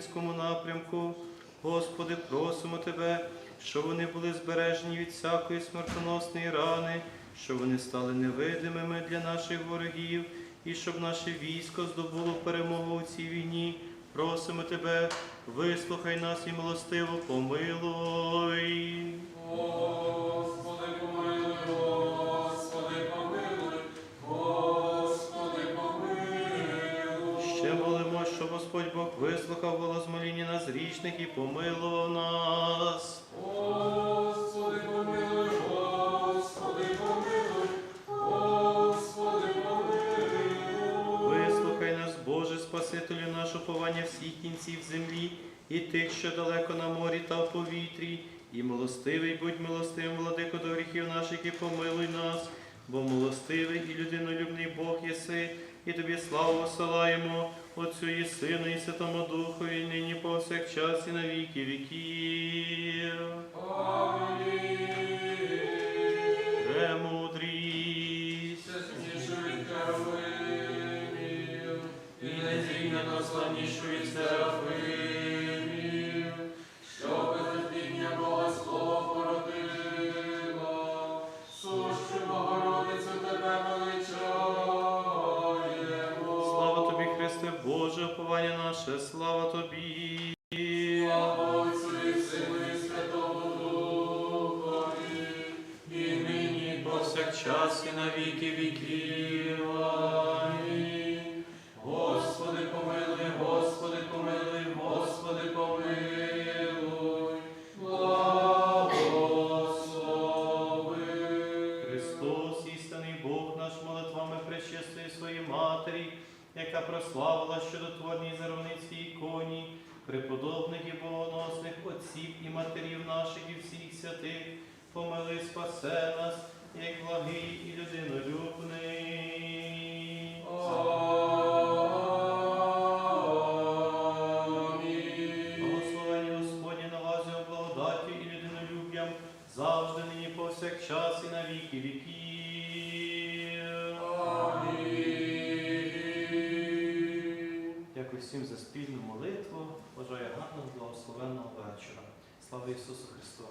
Рівненському напрямку. Господи, просимо Тебе, щоб вони були збережені від всякої смертоносної рани, щоб вони стали невидимими для наших ворогів, і щоб наше військо здобуло перемогу у цій війні. Просимо Тебе, вислухай нас і милостиво помилуй. Господи, помилуй, Господи, помилуй, Господи, помилуй. Ще щоб Господь Бог вислухав голос моління нас грішних і помилував нас. Господи, помилуй, Господи, помилуй, Господи, помилуй. Вислухай нас, Боже, Спасителю наш уповання всіх кінців землі, і тих, що далеко на морі та в повітрі, і милостивий, будь милостивим, владико до гріхів наших, і помилуй нас, бо милостивий і людинолюбний Бог єси, і тобі славу посилаємо, Отцю і Сину, і Святому Духу, і нині повсякчас, і на віки віків. Премудрість. Наше, слава тобі. Слава Отцю і Сину і Святому Духові, і нині Повсякчас і на віки віків. Яка прославила щодотворній зарваниці іконі, преподобних і богоносних отців і матерів наших і всіх святих, помили спасе нас, як благий і людинолюбний. Благословені Господні на вас його благодаті і людинолюб'ям, завжди нині повсякчас і на віки віків. Всім за спільну молитву. Бажаю гарного, благословенного вечора. Слава Ісусу Христу!